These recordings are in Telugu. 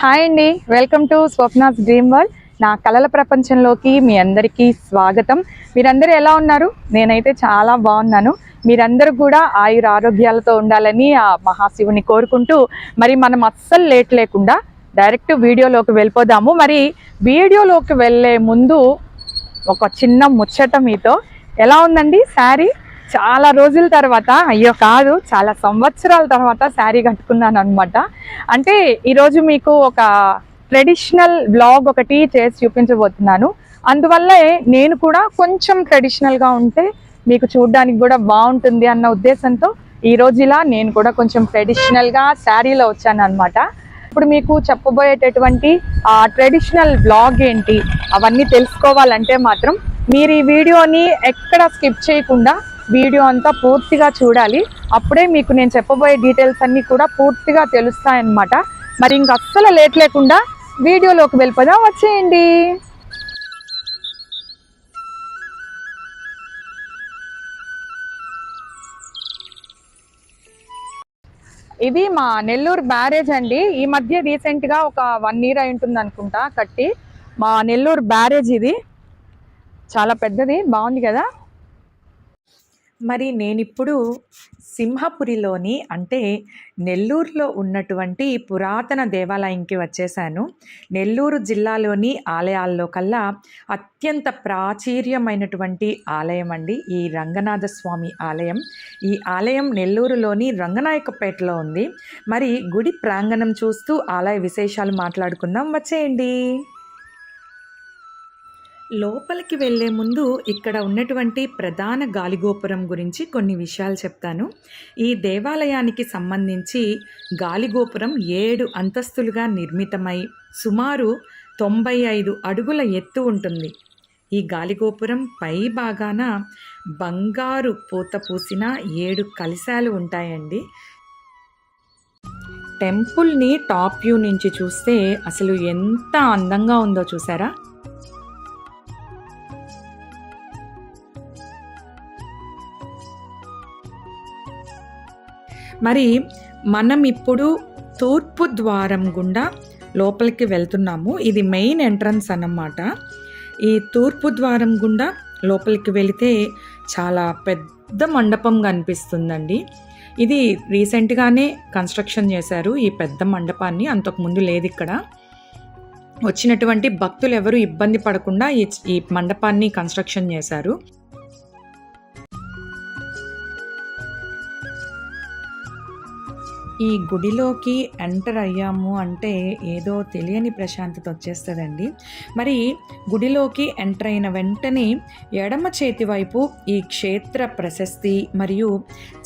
హాయ్ అండి. Welcome to Swapna's dream world. నా కళల ప్రపంచంలోకి మీ అందరికీ స్వాగతం. మీరందరూ ఎలా ఉన్నారు? నేనైతే చాలా బాగున్నాను. మీరందరూ కూడా ఆయుర ఆరోగ్యాలతో ఉండాలని ఆ మహాశివుని కోరుకుంటూ మరి మనం అస్సలు లేట్ లేకుండా డైరెక్ట్ వీడియోలోకి వెళ్ళిపోదాము. మరి వీడియోలోకి వెళ్ళే ముందు ఒక చిన్న ముచ్చట మీతో. ఎలా ఉందండి? శారీ? చాలా రోజుల తర్వాత అయ్యో కాదు చాలా సంవత్సరాల తర్వాత శారీ కట్టుకున్నాను అనమాట అంటే ఈరోజు మీకు ఒక ట్రెడిషనల్ బ్లాగ్ ఒకటి చేసి చూపించబోతున్నాను. అందువల్లే నేను కూడా కొంచెం ట్రెడిషనల్గా ఉంటే మీకు చూడడానికి కూడా బాగుంటుంది అన్న ఉద్దేశంతో ఈ రోజు ఇలా నేను కూడా కొంచెం ట్రెడిషనల్గా శారీలో వచ్చాను అనమాట ఇప్పుడు మీకు చెప్పబోయేటటువంటి ఆ ట్రెడిషనల్ బ్లాగ్ ఏంటి అవన్నీ తెలుసుకోవాలంటే మాత్రం మీరు ఈ వీడియోని ఎక్కడ స్కిప్ చేయకుండా వీడియో అంతా పూర్తిగా చూడాలి. అప్పుడే మీకు నేను చెప్పబోయే డీటెయిల్స్ అన్నీ కూడా పూర్తిగా తెలుస్తాయన్నమాట. మరి ఇంక అస్సలు లేట్ లేకుండా వీడియోలోకి వెళ్ళిపోదాం. వచ్చేయండి. ఇది మా నెల్లూరు బ్యారేజ్ అండి. ఈ మధ్య రీసెంట్గా ఒక వన్ ఇయర్ అయి ఉంటుంది అనుకుంటా కట్టి. మా నెల్లూరు బ్యారేజ్ ఇది. చాలా పెద్దది బాగుంది కదా? మరి నేనిప్పుడు సింహపురిలోని అంటే నెల్లూరులో ఉన్నటువంటి పురాతన దేవాలయంకి వచ్చేసాను. నెల్లూరు జిల్లాలోని ఆలయాల్లో కల్లా అత్యంత ప్రాచుర్యమైనటువంటి ఆలయం అండి. ఈ రంగనాథ స్వామి ఆలయం. ఈ ఆలయం నెల్లూరులోని రంగనాయకపేటలో ఉంది. మరి గుడి ప్రాంగణం చూస్తూ ఆలయ విశేషాలు మాట్లాడుకుందాం. వచ్చేయండి. లోపలికి వెళ్ళే ముందు ఇక్కడ ఉన్నటువంటి ప్రధాన గాలిగోపురం గురించి కొన్ని విషయాలు చెప్తాను. ఈ దేవాలయానికి సంబంధించి గాలిగోపురం ఏడు అంతస్తులుగా నిర్మితమై సుమారు తొంభై ఐదు అడుగుల ఎత్తు ఉంటుంది. ఈ గాలిగోపురం పై భాగాన బంగారు పూత పూసిన ఏడు కలశాలు ఉంటాయండి. టెంపుల్ని టాప్ వ్యూ నుంచి చూస్తే అసలు ఎంత అందంగా ఉందో చూసారా? మరి మనం ఇప్పుడు తూర్పు ద్వారం గుండా లోపలికి వెళ్తున్నాము. ఇది మెయిన్ ఎంట్రన్స్ అన్నమాట. ఈ తూర్పు ద్వారం గుండా లోపలికి వెళితే చాలా పెద్ద మండపం కనిపిస్తుందండి. ఇది రీసెంట్గానే కన్స్ట్రక్షన్ చేశారు ఈ పెద్ద మండపాన్ని. అంతకుముందు లేదు ఇక్కడ. వచ్చినటువంటి భక్తులు ఎవరు ఇబ్బంది పడకుండా ఈ ఈ మండపాన్ని కన్స్ట్రక్షన్ చేశారు. ఈ గుడిలోకి ఎంటర్ అయ్యాము అంటే ఏదో తెలియని ప్రశాంతత వచ్చేస్తుందండి. మరి గుడిలోకి ఎంటర్ అయిన వెంటనే ఎడమ చేతి వైపు ఈ క్షేత్ర ప్రశస్తి మరియు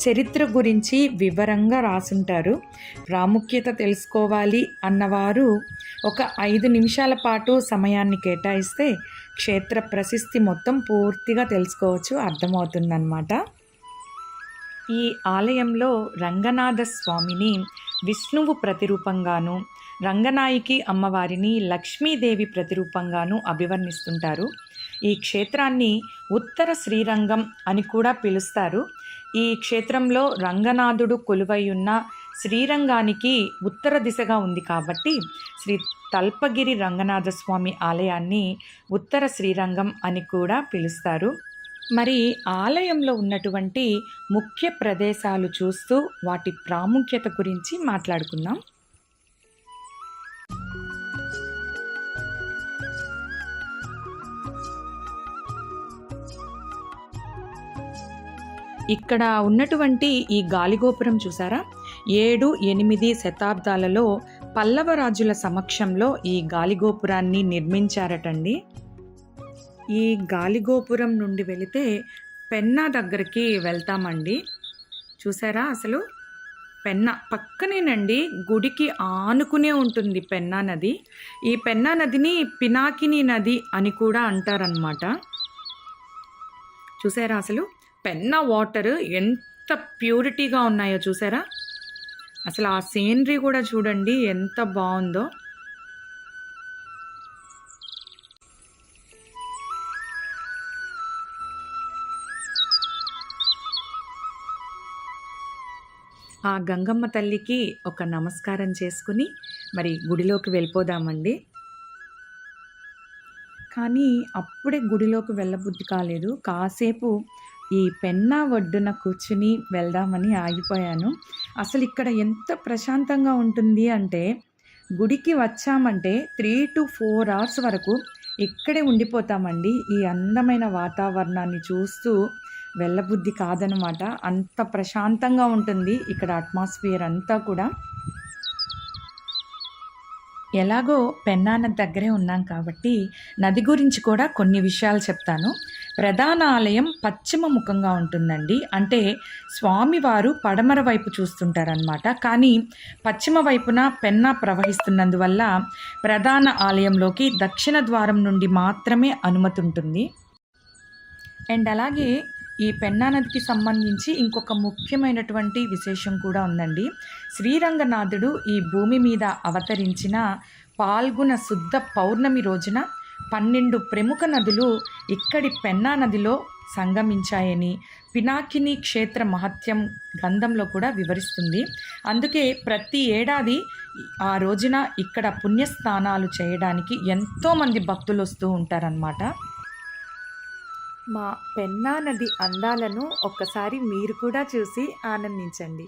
చరిత్ర గురించి వివరంగా రాసుంటారు. ప్రాముఖ్యత తెలుసుకోవాలి అన్నవారు ఒక ఐదు నిమిషాల పాటు సమయాన్ని కేటాయిస్తే క్షేత్ర ప్రశస్తి మొత్తం పూర్తిగా తెలుసుకోవచ్చు అర్థమవుతుందన్నమాట. ఈ ఆలయంలో రంగనాథ స్వామిని విష్ణువు ప్రతిరూపంగాను రంగనాయకి అమ్మవారిని లక్ష్మీదేవి ప్రతిరూపంగాను అభివర్ణిస్తుంటారు. ఈ క్షేత్రాన్ని ఉత్తర శ్రీరంగం అని కూడా పిలుస్తారు. ఈ క్షేత్రంలో రంగనాథుడు కొలువైయున్న శ్రీరంగానికి ఉత్తర దిశగా ఉంది కాబట్టి శ్రీ తల్పగిరి రంగనాథ స్వామి ఆలయాన్ని ఉత్తర శ్రీరంగం అని కూడా పిలుస్తారు. మరి ఆలయంలో ఉన్నటువంటి ముఖ్య ప్రదేశాలు చూస్తూ వాటి ప్రాముఖ్యత గురించి మాట్లాడుకుందాం. ఇక్కడ ఉన్నటువంటి ఈ గాలిగోపురం చూసారా? ఏడు ఎనిమిది శతాబ్దాలలో పల్లవ రాజుల సమక్షంలో ఈ గాలిగోపురాన్ని నిర్మించారటండి. ఈ గాలిగోపురం నుండి వెళితే పెన్నా దగ్గరికి వెళ్తామండి. చూసారా అసలు? పెన్నా పక్కనేనండి. గుడికి ఆనుకునే ఉంటుంది పెన్నా నది. ఈ పెన్నా నదిని పినాకిని నది అని కూడా అంటారనమాట చూసారా అసలు? పెన్నా వాటర్ ఎంత ప్యూరిటీగా ఉన్నాయో చూసారా? అసలు ఆ సీనరీ కూడా చూడండి ఎంత బాగుందో. ఆ గంగమ్మ తల్లికి ఒక నమస్కారం చేసుకుని మరి గుడిలోకి వెళ్ళిపోదామండి. కానీ అప్పుడే గుడిలోకి వెళ్ళబుద్ధి కాలేదు. కాసేపు ఈ పెన్నా ఒడ్డున కూర్చుని వెళ్దామని ఆగిపోయాను. అసలు ఇక్కడ ఎంత ప్రశాంతంగా ఉంటుంది అంటే గుడికి వచ్చామంటే త్రీ టు ఫోర్ అవర్స్ వరకు ఇక్కడే ఉండిపోతామండి. ఈ అందమైన వాతావరణాన్ని చూస్తూ వెళ్ళబుద్ధి కాదనమాట అంత ప్రశాంతంగా ఉంటుంది ఇక్కడ అట్మాస్ఫియర్ అంతా కూడా. ఎలాగో పెన్నాన దగ్గరే ఉన్నాం కాబట్టి నది గురించి కూడా కొన్ని విషయాలు చెప్తాను. ప్రధాన ఆలయం పశ్చిమ ముఖంగా ఉంటుందండి. అంటే స్వామివారు పడమర వైపు చూస్తుంటారనమాట కానీ పశ్చిమ వైపున పెన్నా ప్రవహిస్తున్నందువల్ల ప్రధాన ఆలయంలోకి దక్షిణ ద్వారం నుండి మాత్రమే అనుమతి ఉంటుంది. అండ్ అలాగే ఈ పెన్నా నదికి సంబంధించి ఇంకొక ముఖ్యమైనటువంటి విశేషం కూడా ఉందండి. శ్రీరంగనాథుడు ఈ భూమి మీద అవతరించిన పాల్గొన శుద్ధ పౌర్ణమి రోజున పన్నెండు ప్రముఖ నదులు ఇక్కడి పెన్నా నదిలో సంగమించాయని పినాకిని క్షేత్ర మహత్యం గ్రంథంలో కూడా వివరిస్తుంది. అందుకే ప్రతి ఏడాది ఆ రోజున ఇక్కడ పుణ్యస్నానాలు చేయడానికి ఎంతోమంది భక్తులు వస్తూ ఉంటారనమాట మా పెన్నా నది అందాలను ఒక్కసారి మీరు కూడా చూసి ఆనందించండి.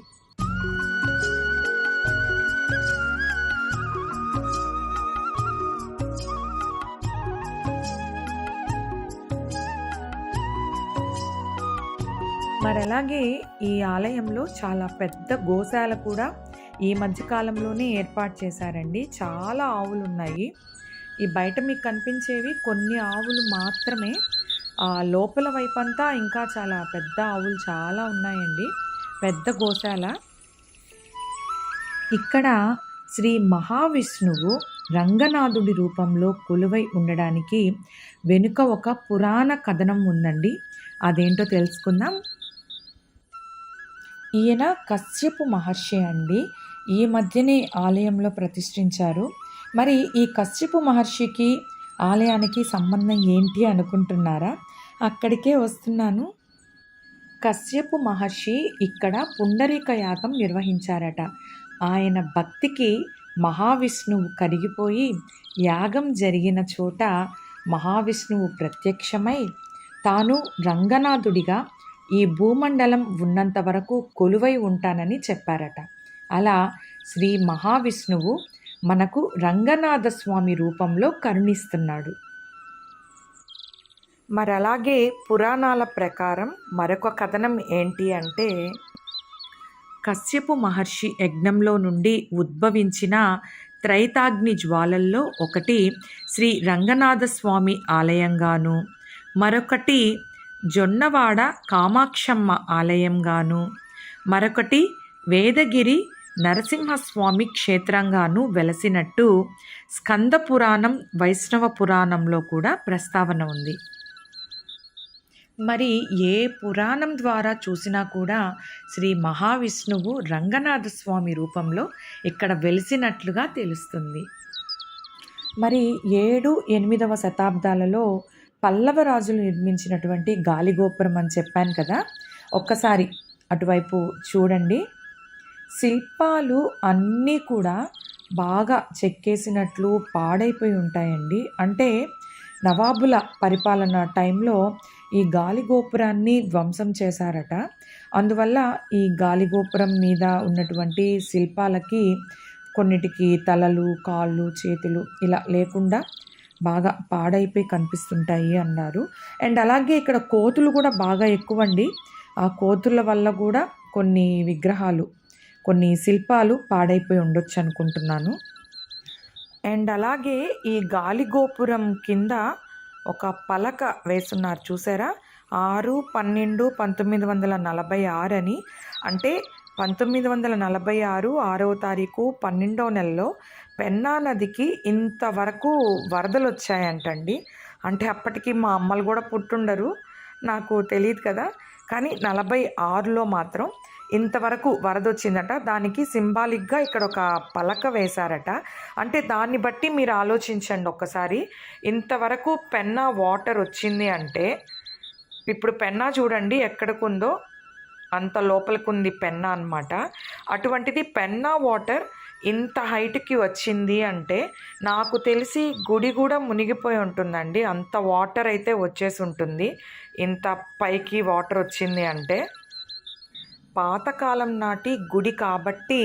మరి అలాగే ఈ ఆలయంలో చాలా పెద్ద గోశాల కూడా ఈ మధ్యకాలంలోనే ఏర్పాటు చేశారండి. చాలా ఆవులు ఉన్నాయి ఈ బయట మీకు కనిపించేవి కొన్ని ఆవులు మాత్రమే. లోపల వైపు అంతా ఇంకా చాలా పెద్ద ఆవులు చాలా ఉన్నాయండి. పెద్ద గోశాల. ఇక్కడ శ్రీ మహావిష్ణువు రంగనాథుడి రూపంలో కొలువై ఉండడానికి వెనుక ఒక పురాణ కథనం ఉందండి. అదేంటో తెలుసుకుందాం. ఈయన కశ్యపు మహర్షి అండి. ఈ మధ్యనే ఆలయంలో ప్రతిష్ఠించారు. మరి ఈ కశ్యపు మహర్షికి ఆలయానికి సంబంధం ఏంటి అనుకుంటున్నారా? అక్కడికే వస్తున్నాను. కశ్యపు మహర్షి ఇక్కడ పుండరీక యాగం నిర్వహించారట. ఆయన భక్తికి మహావిష్ణువు కరిగిపోయి యాగం జరిగిన చోట మహావిష్ణువు ప్రత్యక్షమై తాను రంగనాథుడిగా ఈ భూమండలం ఉన్నంత వరకు కొలువై ఉంటానని చెప్పారట. అలా శ్రీ మహావిష్ణువు మనకు రంగనాథ స్వామి రూపంలో కరుణిస్తున్నాడు. మరి అలాగే పురాణాల ప్రకారం మరొక కథనం ఏంటి అంటే కశ్యపు మహర్షి యజ్ఞంలో నుండి ఉద్భవించిన త్రైతాగ్ని జ్వాలల్లో ఒకటి శ్రీ రంగనాథస్వామి ఆలయంగాను మరొకటి జొన్నవాడ కామాక్షమ్మ ఆలయంగాను మరొకటి వేదగిరి నరసింహస్వామి క్షేత్రంగాను వెలసినట్టు స్కంద పురాణం వైష్ణవ పురాణంలో కూడా ప్రస్తావన ఉంది. మరి ఏ పురాణం ద్వారా చూసినా కూడా శ్రీ మహావిష్ణువు రంగనాథ స్వామి రూపంలో ఇక్కడ వెలిసినట్లుగా తెలుస్తుంది. మరి ఏడు ఎనిమిదవ శతాబ్దాలలో పల్లవ రాజులు నిర్మించినటువంటి గాలిగోపురం అని చెప్పాను కదా. ఒక్కసారి అటువైపు చూడండి. శిల్పాలు అన్నీ కూడా బాగా చెక్కేసినట్లు పాడైపోయి ఉంటాయండి. అంటే నవాబుల పరిపాలన టైంలో ఈ గాలిగోపురాన్ని ధ్వంసం చేశారట. అందువల్ల ఈ గాలిగోపురం మీద ఉన్నటువంటి శిల్పాలకి కొన్నిటికి తలలు కాళ్ళు చేతులు ఇలా లేకుండా బాగా పాడైపోయి కనిపిస్తుంటాయి అన్నారు. అండ్ అలాగే ఇక్కడ కోతులు కూడా బాగా ఎక్కువ అండి ఆ కోతుల వల్ల కూడా కొన్ని విగ్రహాలు కొన్ని శిల్పాలు పాడైపోయి ఉండొచ్చు అనుకుంటున్నాను. అండ్ అలాగే ఈ గాలి గోపురం కింద ఒక పలక వేస్తున్నారు చూసారా? ఆరు పన్నెండు పంతొమ్మిది వందల నలభై ఆరు అని. అంటే పంతొమ్మిది వందల నలభై ఆరు ఆరవ తారీఖు పన్నెండవ నెలలో పెన్నా నదికి ఇంతవరకు వరదలు వచ్చాయంటండి. అంటే అప్పటికి మా అమ్మలు కూడా పుట్టుండరు నాకు తెలియదు కదా. కానీ నలభై ఆరులో మాత్రం ఇంతవరకు వరద వచ్చిందట దానికి సింబాలిక్గా ఇక్కడ ఒక పలక వేశారట. అంటే దాన్ని బట్టి మీరు ఆలోచించండి ఒక్కసారి. ఇంతవరకు పెన్నా వాటర్ వచ్చింది అంటే ఇప్పుడు పెన్నా చూడండి ఎక్కడికుందో అంత లోపలికి ఉంది పెన్నా అనమాట అటువంటిది పెన్నా వాటర్ ఇంత హైట్కి వచ్చింది అంటే నాకు తెలిసి గుడి కూడా మునిగిపోయి ఉంటుందండి. అంత వాటర్ అయితే వచ్చేసి ఉంటుంది. ఇంత పైకి వాటర్ వచ్చింది అంటే. పాతకాలం నాటి గుడి కాబట్టి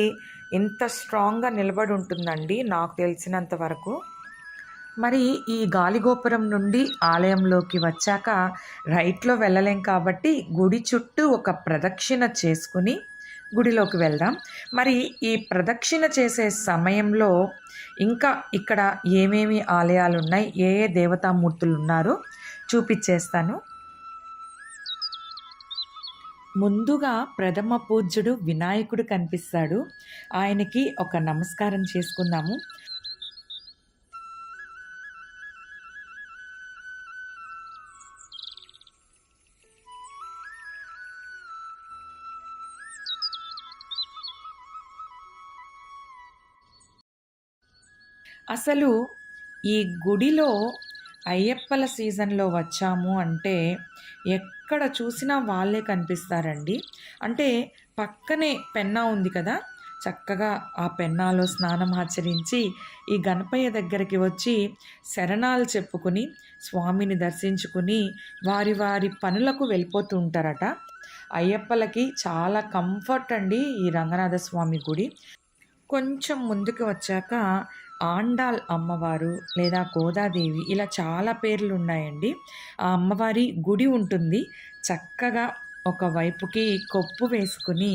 ఇంత స్ట్రాంగ్గా నిలబడి ఉంటుందండి నాకు తెలిసినంత వరకు. మరి ఈ గాలిగోపురం నుండి ఆలయంలోకి వచ్చాక రైట్లో వెళ్ళలేం కాబట్టి గుడి చుట్టూ ఒక ప్రదక్షిణ చేసుకుని గుడిలోకి వెళ్దాం. మరి ఈ ప్రదక్షిణ చేసే సమయంలో ఇంకా ఇక్కడ ఏమేమి ఆలయాలు ఉన్నాయి ఏ ఏ దేవతామూర్తులు ఉన్నారో చూపించేస్తాను ముందుగా ప్రథమ పూజ్యుడు వినాయకుడు కనిపిస్తాడు. ఆయనకి ఒక నమస్కారం చేసుకుందాము. అసలు ఈ గుడిలో అయ్యప్పల సీజన్లో వచ్చాము అంటే ఎక్కడ చూసినా వాళ్ళే కనిపిస్తారండి. అంటే పక్కనే పెన్నా ఉంది కదా చక్కగా ఆ పెన్నాలో స్నానం ఆచరించి ఈ గణపయ్య దగ్గరికి వచ్చి శరణాలు చెప్పుకుని స్వామిని దర్శించుకుని వారి వారి పనులకు వెళ్ళిపోతూ ఉంటారట. అయ్యప్పలకి చాలా కంఫర్ట్ అండి ఈ రంగనాథ స్వామి గుడి. కొంచెం ముందుకు వచ్చాక ఆండాల్ అమ్మవారు లేదా గోదాదేవి ఇలా చాలా పేర్లు ఉన్నాయండి ఆ అమ్మవారి గుడి ఉంటుంది. చక్కగా ఒక వైపుకి కొప్పు వేసుకుని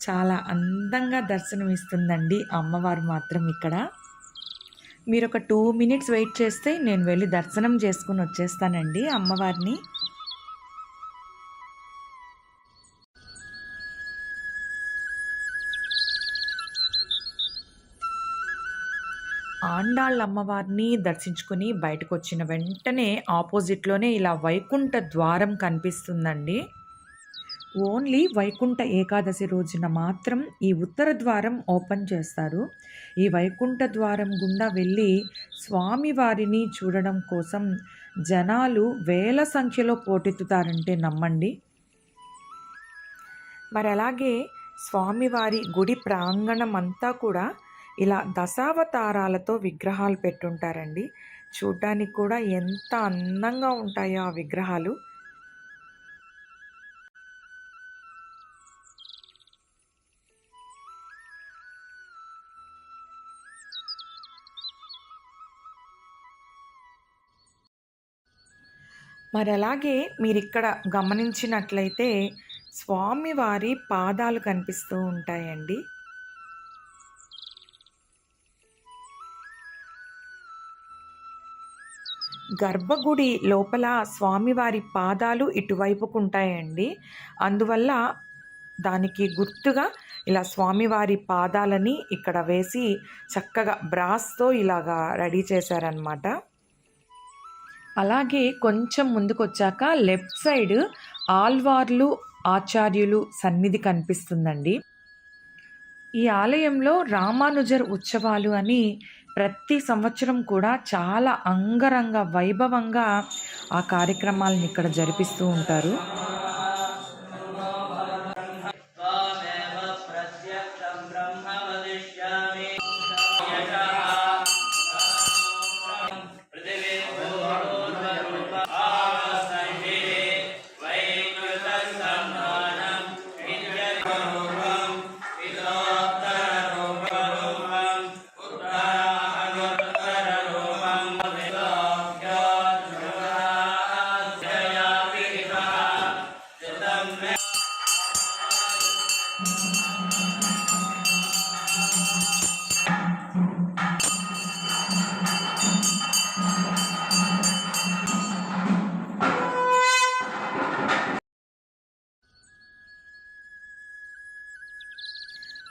చాలా అందంగా దర్శనమిస్తుందండి అమ్మవారు మాత్రం ఇక్కడ. మీరు ఒక టూ మినిట్స్ వెయిట్ చేస్తే నేను వెళ్ళి దర్శనం చేసుకుని వచ్చేస్తానండి అమ్మవారిని. ఆండాళ్ళ అమ్మవారిని దర్శించుకుని బయటకు వచ్చిన వెంటనే ఆపోజిట్లోనే ఇలా వైకుంఠ ద్వారం కనిపిస్తుందండి. ఓన్లీ వైకుంఠ ఏకాదశి రోజున మాత్రం ఈ ఉత్తర ద్వారం ఓపెన్ చేస్తారు. ఈ వైకుంఠ ద్వారం గుండా వెళ్ళి స్వామివారిని చూడడం కోసం జనాలు వేల సంఖ్యలో పోటెత్తుతారంటే నమ్మండి. మరి అలాగే స్వామివారి గుడి ప్రాంగణం అంతా కూడా ఇలా దశావతారాలతో విగ్రహాలు పెట్టుంటారండి. చూడ్డానికి కూడా ఎంత అందంగా ఉంటాయో ఆ విగ్రహాలు. మరి అలాగే మీరు ఇక్కడ గమనించినట్లయితే స్వామివారి పాదాలు కనిపిస్తూ ఉంటాయండి. గర్భగుడి లోపల స్వామివారి పాదాలు ఇటువైపుకుంటాయండి. అందువల్ల దానికి గుర్తుగా ఇలా స్వామివారి పాదాలని ఇక్కడ వేసి చక్కగా బ్రాస్తో ఇలాగా రెడీ చేశారనమాట అలాగే కొంచెం ముందుకు వచ్చాక లెఫ్ట్ సైడ్ ఆల్వార్లు ఆచార్యులు సన్నిధి కనిపిస్తుందండి. ఈ ఆలయంలో రామానుజర్ ఉత్సవాలు అని ప్రతి సంవత్సరం కూడా చాలా అంగరంగ వైభవంగా ఆ కార్యక్రమాలను ఇక్కడ జరిపిస్తూ ఉంటారు.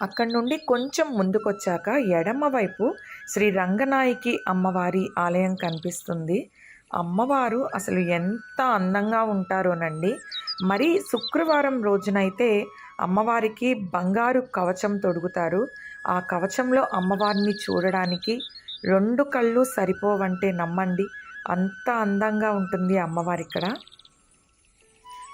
అక్కడి నుండి కొంచెం ముందుకొచ్చాక ఎడమవైపు శ్రీ రంగనాయకి అమ్మవారి ఆలయం కనిపిస్తుంది. అమ్మవారు అసలు ఎంత అందంగా ఉంటారోనండి. మరి శుక్రవారం రోజునైతే అమ్మవారికి బంగారు కవచం తొడుగుతారు. ఆ కవచంలో అమ్మవారిని చూడడానికి రెండు కళ్ళు సరిపోవంటే నమ్మండి. అంత అందంగా ఉంటుంది అమ్మవారి ఇక్కడ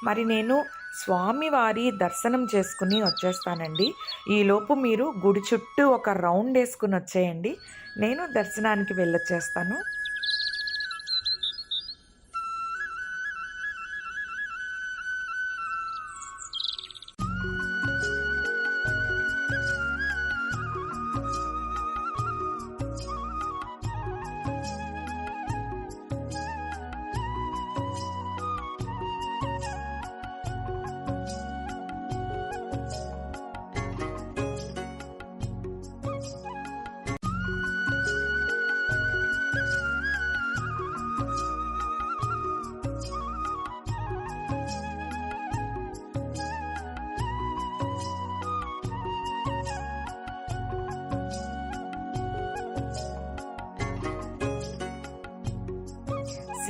మరి నేను స్వామివారి దర్శనం చేసుకుని వచ్చేస్తానండి. ఈలోపు మీరు గుడి చుట్టూ ఒక రౌండ్ వేసుకుని వచ్చేయండి. నేను దర్శనానికి వెళ్ళొచ్చేస్తాను.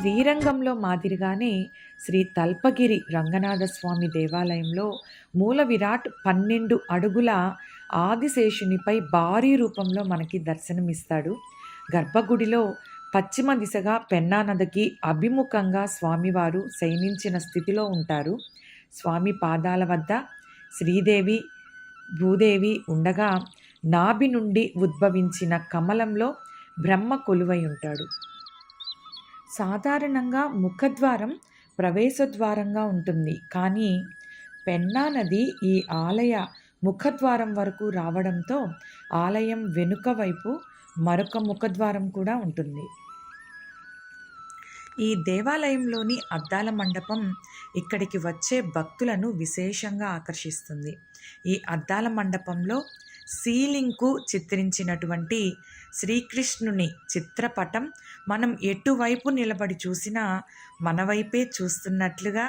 శ్రీరంగంలో మాదిరిగానే శ్రీ తల్పగిరి రంగనాథస్వామి దేవాలయంలో మూల విరాట్ పన్నెండు అడుగుల ఆదిశేషునిపై భారీ రూపంలో మనకి దర్శనమిస్తాడు. గర్భగుడిలో పశ్చిమ దిశగా పెన్నానదికి అభిముఖంగా స్వామివారు శయనించిన స్థితిలో ఉంటారు. స్వామి పాదాల వద్ద శ్రీదేవి భూదేవి ఉండగా నాభి నుండి ఉద్భవించిన కమలంలో బ్రహ్మ కొలువై ఉంటాడు. సాధారణంగా ముఖద్వారం ప్రవేశద్వారంగా ఉంటుంది. కానీ పెన్నా నది ఈ ఆలయ ముఖద్వారం వరకు రావడంతో ఆలయం వెనుక వైపు మరొక ముఖద్వారం కూడా ఉంటుంది. ఈ దేవాలయంలోని అద్దాల మండపం ఇక్కడికి వచ్చే భక్తులను విశేషంగా ఆకర్షిస్తుంది. ఈ అద్దాల మండపంలో సీలింగ్కు చిత్రించినటువంటి శ్రీకృష్ణుని చిత్రపటం మనం ఎటువైపు నిలబడి చూసినా మన వైపే చూస్తున్నట్లుగా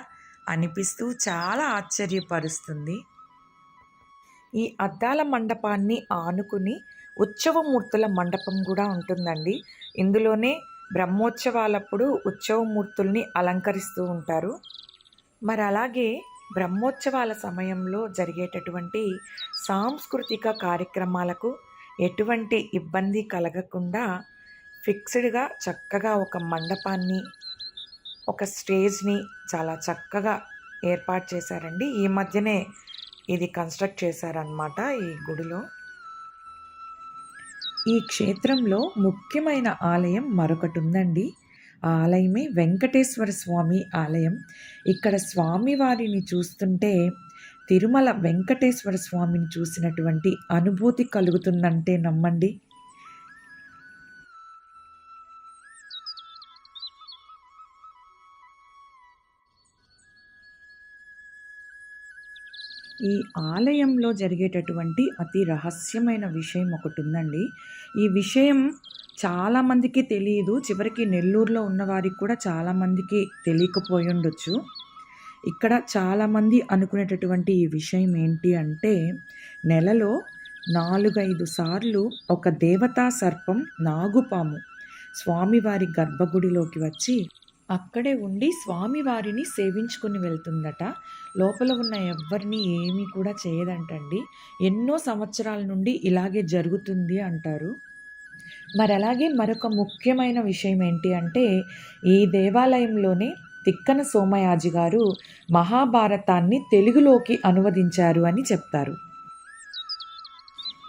అనిపిస్తూ చాలా ఆశ్చర్యపరుస్తుంది. ఈ అద్దాల మండపాన్ని ఆనుకుని ఉత్సవమూర్తుల మండపం కూడా ఉంటుందండి. ఇందులోనే బ్రహ్మోత్సవాలప్పుడు ఉత్సవమూర్తుల్ని అలంకరిస్తూ ఉంటారు. మరి అలాగే బ్రహ్మోత్సవాల సమయంలో జరిగేటటువంటి సాంస్కృతిక కార్యక్రమాలకు ఎటువంటి ఇబ్బంది కలగకుండా ఫిక్స్డ్గా చక్కగా ఒక మండపాన్ని ఒక స్టేజ్ని చాలా చక్కగా ఏర్పాటు చేశారండి. ఈ మధ్యనే ఇది కన్స్ట్రక్ట్ చేశారనమాట ఈ గుడిలో. ఈ క్షేత్రంలో ముఖ్యమైన ఆలయం మరొకటి ఉందండి. ఆ ఆలయమే వెంకటేశ్వర స్వామి ఆలయం. ఇక్కడ స్వామివారిని చూస్తుంటే తిరుమల వెంకటేశ్వర స్వామిని చూసినటువంటి అనుభూతి కలుగుతుందంటే నమ్మండి. ఈ ఆలయంలో జరిగేటటువంటి అతి రహస్యమైన విషయం ఒకటి ఉందండి ఈ విషయం చాలామందికి తెలియదు చివరికి నెల్లూరులో ఉన్నవారికి కూడా చాలామందికి తెలియకపోయి ఉండొచ్చు ఇక్కడ చాలామంది అనుకునేటటువంటి ఈ విషయం ఏంటి అంటే నెలలో నాలుగైదు సార్లు ఒక దేవతా సర్పం నాగుపాము స్వామివారి గర్భగుడిలోకి వచ్చి అక్కడే ఉండి స్వామివారిని సేవించుకుని వెళ్తుందట. లోపల ఉన్న ఎవ్వరిని ఏమీ కూడా చేయదంటండి. ఎన్నో సంవత్సరాల నుండి ఇలాగే జరుగుతుంది అంటారు. మరి అలాగే మరొక ముఖ్యమైన విషయం ఏంటి అంటే ఈ దేవాలయంలోనే తిక్కన సోమయాజి గారు మహాభారతాన్ని తెలుగులోకి అనువదించారు అని చెప్తారు.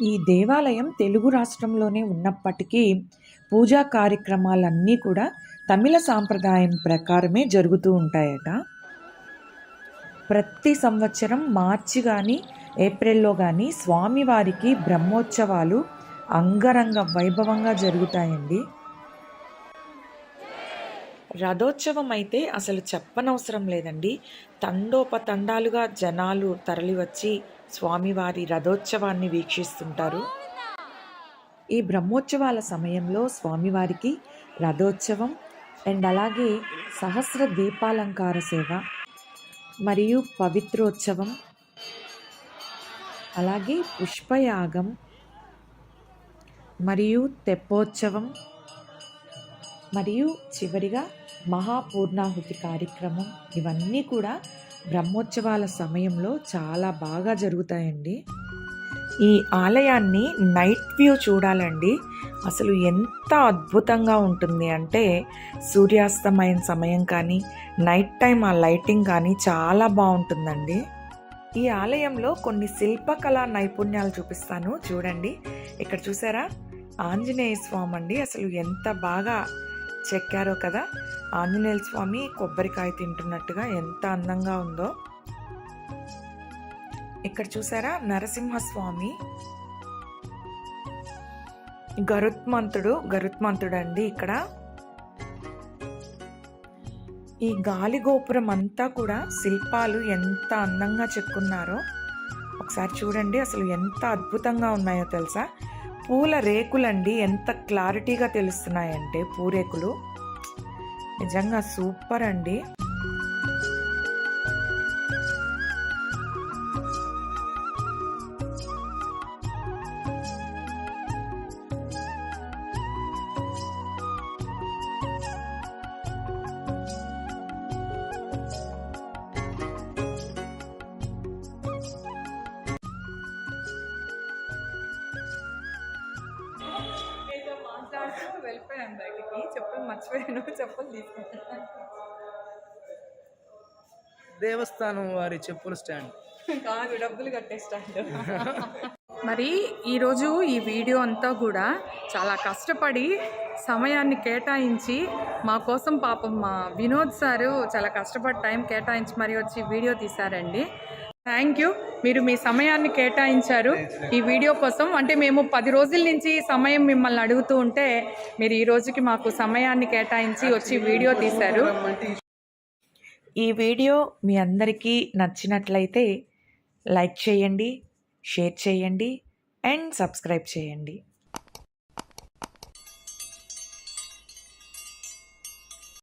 ఈ దేవాలయం తెలుగు రాష్ట్రంలోనే ఉన్నప్పటికీ పూజా కార్యక్రమాలన్నీ కూడా తమిళ సాంప్రదాయం ప్రకారమే జరుగుతూ ఉంటాయట. ప్రతి సంవత్సరం మార్చి కానీ ఏప్రిల్లో కానీ స్వామివారికి బ్రహ్మోత్సవాలు అంగరంగ వైభవంగా జరుగుతాయండి. రథోత్సవం అయితే అసలు చెప్పనవసరం లేదండి. తండోపతండాలుగా జనాలు తరలివచ్చి స్వామివారి రథోత్సవాన్ని వీక్షిస్తుంటారు. ఈ బ్రహ్మోత్సవాల సమయంలో స్వామివారికి రథోత్సవం అండ్ అలాగే సహస్ర దీపాలంకార సేవ మరియు పవిత్రోత్సవం అలాగే పుష్పయాగం మరియు తెప్పోత్సవం మరియు చివరిగా మహాపూర్ణాహుతి కార్యక్రమం. ఇవన్నీ కూడా బ్రహ్మోత్సవాల సమయంలో చాలా బాగా జరుగుతాయండి. ఈ ఆలయాన్ని నైట్ వ్యూ చూడాలండి. అసలు ఎంత అద్భుతంగా ఉంటుంది అంటే సూర్యాస్తమైన సమయం కానీ నైట్ టైం ఆ లైటింగ్ కానీ చాలా బాగుంటుందండి. ఈ ఆలయంలో కొన్ని శిల్పకళా నైపుణ్యాలు చూపిస్తాను. చూడండి. ఇక్కడ చూసారా? ఆంజనేయ స్వామి అండి అసలు ఎంత బాగా చెక్కారో కదా. ఆంజనేయ స్వామి కొబ్బరికాయ తింటున్నట్టుగా ఎంత అందంగా ఉందో. ఇక్కడ చూసారా? నరసింహస్వామి. గరుత్మంతుడు గరుత్మంతుడు అండి ఇక్కడ. ఈ గాలి గోపురం అంతా కూడా శిల్పాలు ఎంత అందంగా చెక్కున్నారో. ఒకసారి చూడండి అసలు ఎంత అద్భుతంగా ఉన్నాయో తెలుసా? పూల రేకులండి ఎంత క్లారిటీగా తెలుస్తున్నాయంటే పూరేకులు. నిజంగా సూపర్ అండి. దేవస్థానం వారి చెప్పుల స్టాండ్. కాదు డబ్బులు కట్టేస్తాడు మరి ఈరోజు ఈ వీడియో అంతా కూడా చాలా కష్టపడి సమయాన్ని కేటాయించి మా కోసం పాపం మా వినోద్ సారు చాలా కష్టపడి టైం కేటాయించి మరి వచ్చి వీడియో తీశారండి. థ్యాంక్ యూ మీరు మీ సమయాన్ని కేటాయించారు. ఈ వీడియో కోసం అంటే మేము పది రోజుల నుంచి సమయం మిమ్మల్ని అడుగుతూ ఉంటే మీరు ఈ రోజుకి మాకు సమయాన్ని కేటాయించి వచ్చి వీడియో తీశారు. ఈ వీడియో మీ అందరికీ నచ్చినట్లయితే లైక్ చేయండి షేర్ చేయండి అండ్ సబ్స్క్రైబ్ చేయండి.